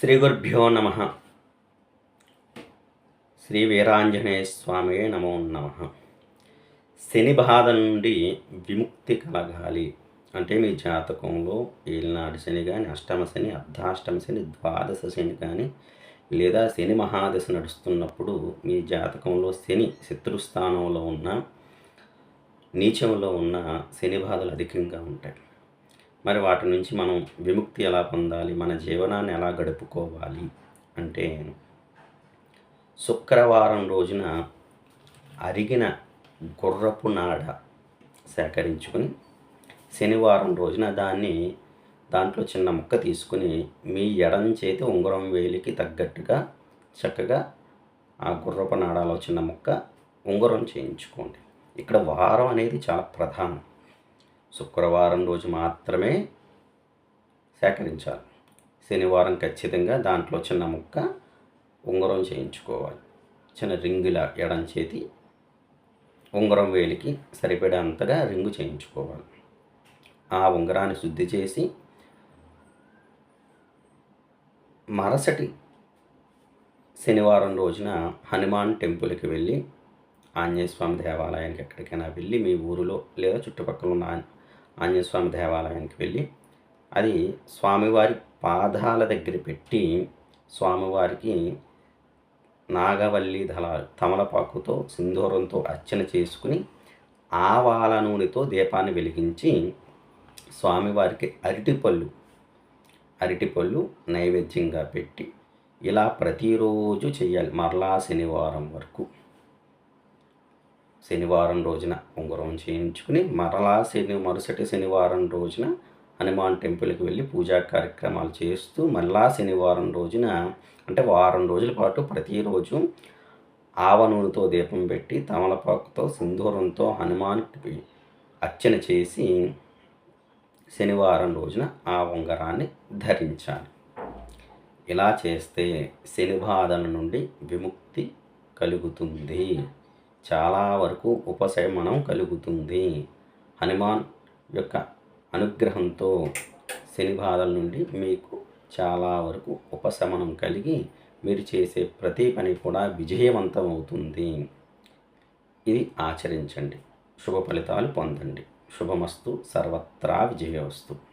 శ్రీ గురుభ్యో నమ. శ్రీ వీరాంజనేయ స్వామి నమో నమ. శని బాధ నుండి విముక్తి కలగాలి. అంటే మీ జాతకంలో ఏలినాడు శని కానీ అష్టమ శని అర్ధాష్టమ శని ద్వాదశ శని కానీ లేదా శని మహాదశ నడుస్తున్నప్పుడు మీ జాతకంలో శని శత్రుస్థానంలో ఉన్న నీచంలో ఉన్న శని బాధలు అధికంగా ఉంటాయి. మరి వాటి నుంచి మనం విముక్తి ఎలా పొందాలి? మన జీవనాన్ని ఎలా గడుపుకోవాలి? అంటే శుక్రవారం రోజున అరిగిన గుర్రపు నాడ సేకరించుకొని శనివారం రోజున దాన్ని దాంట్లో చిన్న ముక్క తీసుకుని మీ ఎడం చేతి ఉంగరం వేలికి తగ్గట్టుగా చక్కగా ఆ గుర్రపు నాడాలో చిన్న ముక్క ఉంగరం చేయించుకోండి. ఇక్కడ వారం అనేది చాలా ప్రధానం. శుక్రవారం రోజు మాత్రమే సేకరించాలి. శనివారం ఖచ్చితంగా దాంట్లో చిన్న ముక్క ఉంగరం చేయించుకోవాలి. చిన్న రింగుల ఎడం చేతి ఉంగరం వేలికి సరిపడేంతగా రింగు చేయించుకోవాలి. ఆ ఉంగరాన్ని శుద్ధి చేసి మరసటి శనివారం రోజున హనుమాన్ టెంపుల్కి వెళ్ళి ఆంజనేయస్వామి దేవాలయానికి ఎక్కడికైనా వెళ్ళి మీ ఊరిలో లేదా చుట్టుపక్కల ఉన్న ఆంజనేయస్వామి దేవాలయానికి వెళ్ళి అది స్వామివారి పాదాల దగ్గర పెట్టి స్వామివారికి నాగవల్లి దళ తమలపాకుతో సింధూరంతో అర్చన చేసుకుని ఆవాల నూనెతో దీపాన్ని వెలిగించి స్వామివారికి అరటిపళ్ళు అరటిపళ్ళు నైవేద్యంగా పెట్టి ఇలా ప్రతిరోజు చేయాలి. మరలా శనివారం వరకు. శనివారం రోజున ఉంగరం చేయించుకుని మరలా శని మరుసటి శనివారం రోజున హనుమాన్ టెంపుల్కి వెళ్ళి పూజా కార్యక్రమాలు చేస్తూ మళ్ళా శనివారం రోజున అంటే వారం రోజుల పాటు ప్రతిరోజు ఆవ నూనెతో దీపం పెట్టి తమలపాకుతో సింధూరంతో హనుమాన్కి అర్చన చేసి శనివారం రోజున ఆ ఉంగరాన్ని ధరించాలి. ఇలా చేస్తే శని బాధల నుండి విముక్తి కలుగుతుంది. చాలా వరకు ఉపశమనం కలుగుతుంది. హనుమాన్ యొక్క అనుగ్రహంతో శని బాధల నుండి మీకు చాలా వరకు ఉపశమనం కలిగి మీరు చేసే ప్రతి పని కూడా విజయవంతం అవుతుంది. ఇది ఆచరించండి. శుభ ఫలితాలు పొందండి. శుభమస్తు. సర్వత్రా విజయవస్తు.